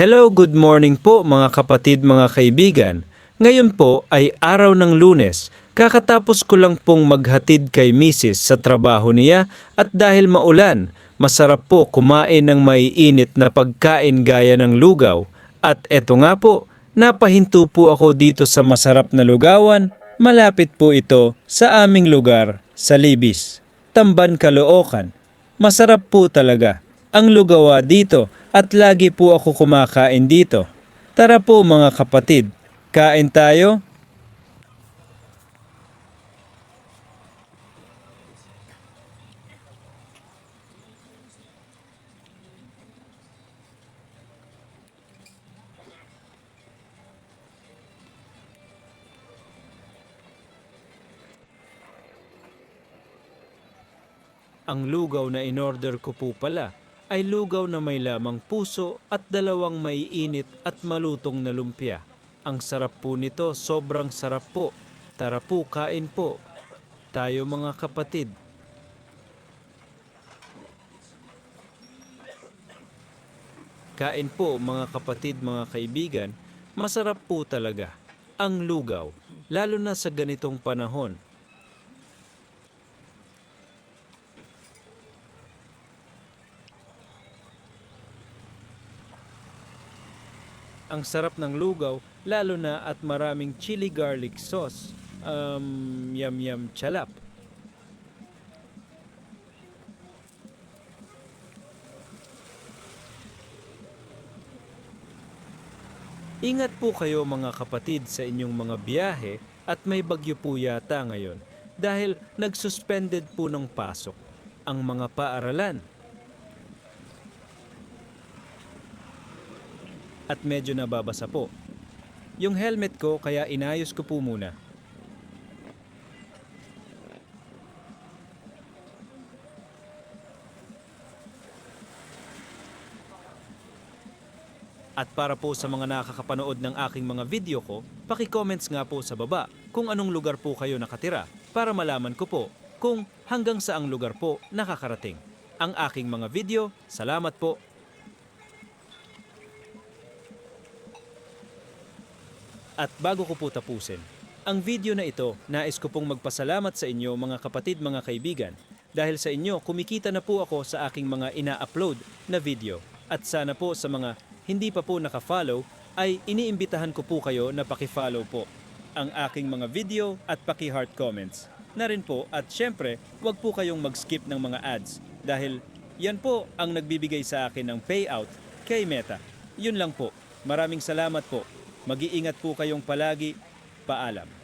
Hello, good morning po mga kapatid, mga kaibigan. Ngayon po ay araw ng lunes. Kakatapos ko lang pong maghatid kay Mrs. sa trabaho niya at dahil maulan, masarap po kumain ng maiinit na pagkain gaya ng lugaw. At eto nga po, napahinto po ako dito sa masarap na lugawan. Malapit po ito sa aming lugar sa Libis, Tamban, Caloocan. Masarap po talaga ang lugawa dito at lagi po ako kumakain dito. Tara po mga kapatid, kain tayo. Ang lugaw na inorder ko po pala ay lugaw na may lamang puso at dalawang maiinit at malutong na lumpia. Ang sarap po nito, sobrang sarap po. Tara po, kain po. Tayo mga kapatid. Kain po mga kapatid, mga kaibigan. Masarap po talaga ang lugaw, lalo na sa ganitong panahon. Ang sarap ng lugaw, lalo na at maraming chili garlic sauce. Um, yum yum chalap. Ingat po kayo mga kapatid sa inyong mga biyahe at may bagyo po yata ngayon dahil nagsuspended po ng pasok ang mga paaralan. At medyo nababasa po. Yung helmet ko kaya inayos ko po muna. At para po sa mga nakakapanood ng aking mga video ko, paki-comments nga po sa baba kung anong lugar po kayo nakatira para malaman ko po kung hanggang saang lugar po nakakarating. Ang aking mga video, salamat po At bago ko po tapusin, ang video na ito, nais ko pong magpasalamat sa inyo mga kapatid, mga kaibigan. Dahil sa inyo, kumikita na po ako sa aking mga ina-upload na video. At sana po sa mga hindi pa po naka-follow, ay iniimbitahan ko po kayo na paki-follow po ang aking mga video at paki-heart comments. Na rin po at syempre, wag po kayong mag-skip ng mga ads dahil yan po ang nagbibigay sa akin ng payout kay Meta. Yun lang po. Maraming salamat po. Mag-iingat po kayong palagi. Paalam.